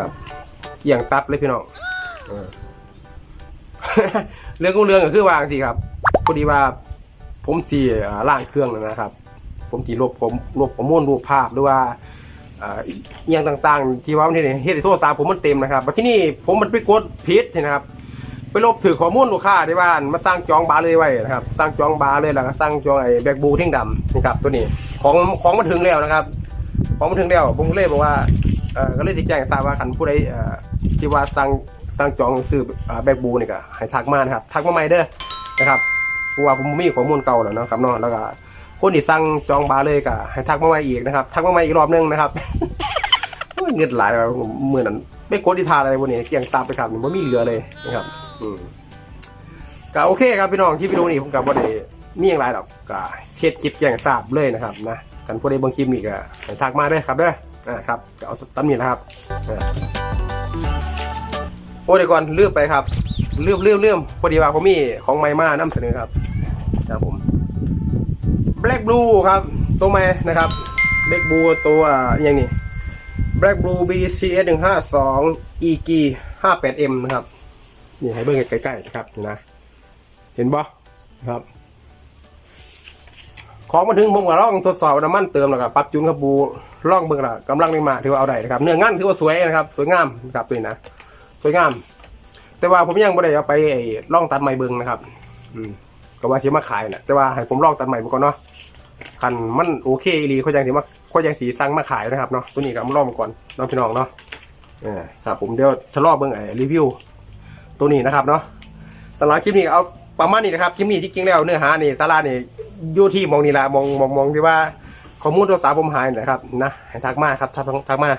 ครับเกี่ยงตับเลยพี่น้องเรื่องของเรื่องก็คือว่าสิครับพอดีว่าผมสีล่างเครื่องนั่นนะครับ ผมสีลบผมลบข้อมูลรูปภาพหรือว่าอ่าอหย่างต่างๆ ที่ว่ามันเฮ็ดให้เฮ็ดให้โทรศัพท์ผมมันเต็มนะครับแต่ที่นี่ผมมันไปกดผิดนะครับ ไปลบถือข้อมูลลูกค้าที่บ้านมาสร้างจองบาร์เลยไว้นะครับ สร้างจองบาร์เลยแล้วก็สร้างจองไอ้แบกบูเท่งดำนะครับตัวนี้ของของมาถึงแล้วนะครับ ของมาถึงแล้วผมเลยบอกว่า เอ่อก็เลยติแจ้งทราบว่าคันผู้ใดเอ่อที่ว่าสร้างสร้างจองซื้ออ่าแบกบูนี่ก็ให้ทักมานะครับทักมาใหม่เด้อนะครับเพราะว่าผมมีข้อมูลเก่าแล้วเนาะครับเนาะแล้วก็คนที่สั่งจองบาร์เลยก็ให้ทักมาใหม่อีกนะครับทักมาใหม่อีกรอบนึงนะครับเงินหลายแบบมือนั้นไม่กดทิทานอะไรวกนี้เกี่ยงตามไปครับมันไม่มีเหลือเลยนะครับ อืมก็โอเคครับพี่น้องที่วิดีโอนี้ผมกับว่าได้มีอย่างไรหรอกก็เทศคลิปแจ้งทราบเลยนะครับนะกันผู้ใดบิ่งคลิปนี้ก็ให้ทักมาด้อครับเด้อ อ่าครับก็เอาตามนี้นะครับโอ้เดี๋ยวก่อนเลือกไปครับเลือกเลือกเลือกพอดีว่าผมมีของไมมานำเสนอครับครับผม Black Blue ครับตัวใหม่นะครับ Black Blue ตัวอ่าอย่างนี้ Black Blue BCS 152 EG 58M นะครับนี่ให้เบิ่งใกล้ๆนะครับนะ เห็นบ่ครับ ของมาถึงผมก็ลองทดสอบน้ำมันเติมแล้วก็ปรับจูนกระบูล่องเบิ่งละกำลังได้มาถือว่าเอาได้นะครับเนื้องานถือว่าสวยนะครับสวยงามนะครับตัวนี้นะสวยงาม แต่ว่าผมยังไม่ได้เอาไปไอ้ลองตัดใหม่เบิ่งนะครับ อืมก็ว่าสิมาขายนะแต่ว่าให้ผมลองตัดใหม่ก่อนเนาะคันมันโอเคอีหลีเขายังสีมาเขายังสีสั่งมาขายนะครับเนาะตัวนี้ก็มาลองก่อนน้องพี่น้องเนาะเออครับผมเดี๋ยวจะลองเบิ่งไอ้รีวิว ตัวนี้นะครับเนาะสำหรับคลิปนี้เอาประมาณนี้นะครับคลิปนี้ที่จริงแล้วเนื้อหานี่สาระนี่ อยู่ที่มองนี่ละมองมองมองที่ว่าข้อมูลโทรศัพท์ผมหายนะครับนะให้ทักมาครับทักทักมา